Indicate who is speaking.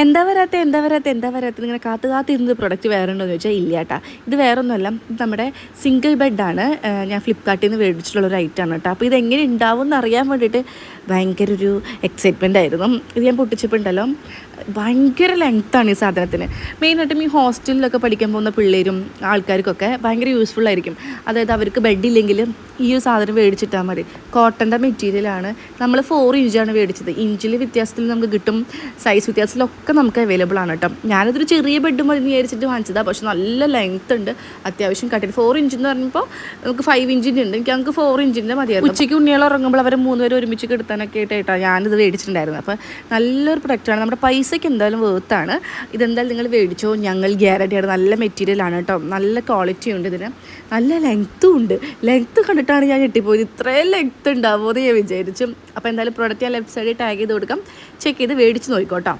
Speaker 1: എന്താ വരാത്ത എന്താ വരാത്ത എന്താ വരാത്ത? ഇങ്ങനെ കാത്തു കാത്തിരുന്നത് പ്രൊഡക്റ്റ് വേറെ ഉണ്ടോ എന്ന് ചോദിച്ചാൽ ഇല്ല കേട്ടോ ഇത് വേറെ ഒന്നുമല്ല ഇത് നമ്മുടെ സിംഗിൾ ബെഡാണ് ഞാൻ ഫ്ലിപ്കാർട്ടിൽ നിന്ന് മേടിച്ചിട്ടുള്ള ഒരു ഐറ്റമാണ് കേട്ടോ അപ്പോൾ ഇതെങ്ങനെ ഉണ്ടാവും എന്ന് അറിയാൻ വേണ്ടിയിട്ട് ഭയങ്കര ഒരു എക്സൈറ്റ്മെന്റ് ആയിരുന്നു. ഇത് ഞാൻ പൊട്ടിച്ചപ്പോൾ ഉണ്ടല്ലോ ഭയങ്കര ലെങ്ത്താണ് ഈ സാധനത്തിന്. മെയിനായിട്ടും ഈ ഹോസ്റ്റലിലൊക്കെ പഠിക്കാൻ പോകുന്ന പിള്ളേരും ആൾക്കാർക്കൊക്കെ ഭയങ്കര യൂസ്ഫുൾ ആയിരിക്കും. അതായത് അവർക്ക് ബെഡില്ലെങ്കിൽ ഈ ഒരു സാധനം മേടിച്ചിട്ടാൽ മതി. കോട്ടന്റെ മെറ്റീരിയലാണ് നമ്മൾ ഫോർ ഇഞ്ചാണ് മേടിച്ചത് ഇഞ്ചിൽ വ്യത്യാസത്തിൽ നമുക്ക് കിട്ടും. സൈസ് വ്യത്യാസത്തിലൊക്കെ നമുക്ക് അവൈലബിൾ ആണ് കേട്ടോ ഞാനതൊരു ചെറിയ ബെഡ് മതി വിചാരിച്ചിട്ട് വാങ്ങിച്ചതാണ് പക്ഷെ നല്ല ലെങ്ത് ഉണ്ട്. അത്യാവശ്യം കട്ടിൽ ഫോർ ഇഞ്ച് എന്ന് പറയുമ്പോൾ നമുക്ക് ഫൈവ് ഇഞ്ചിന്റെ ഉണ്ട്. എനിക്ക് നമുക്ക് ഫോർ ഇഞ്ചിന്റെ മതിയായിരുന്നു. ഉച്ചയ്ക്ക് ഉണ്ണികൾ ഉറങ്ങുമ്പോൾ അവർ മൂന്ന് പേര് ഒരുമിച്ച് കിടത്താനൊക്കെ കേട്ടോ ഞാനിത് മേടിച്ചിട്ടുണ്ടായിരുന്നു അപ്പോൾ നല്ലൊരു പ്രൊഡക്റ്റാണ് നമ്മുടെ പൈസയ്ക്ക് എന്തായാലും വേർത്താണ് ഇതെന്തായാലും നിങ്ങൾ മേടിച്ചോ ഞങ്ങൾ ഗ്യാരണ്ടിയാണ് നല്ല മെറ്റീരിയലാണ് കേട്ടോ നല്ല ക്വാളിറ്റി ഉണ്ട് ഇതിന്. നല്ല ലെങ്ത്തും ഉണ്ട്. ലെങ്ത്ത് കണ്ടിട്ടാണ് ഞാൻ ഞെട്ടിപ്പോയത്. ഇത്രയും ലെഗ്ത്ത് ഉണ്ടാവുമോ എന്ന് ഞാൻ വിചാരിച്ചു. അപ്പോൾ എന്തായാലും പ്രൊഡക്റ്റ് ഞാൻ ലെഫ്റ്റ് സൈഡിൽ ടാഗ് ചെയ്ത് കൊടുക്കാം. ചെക്ക് ചെയ്ത് മേടിച്ച് നോക്കിക്കോട്ടോ.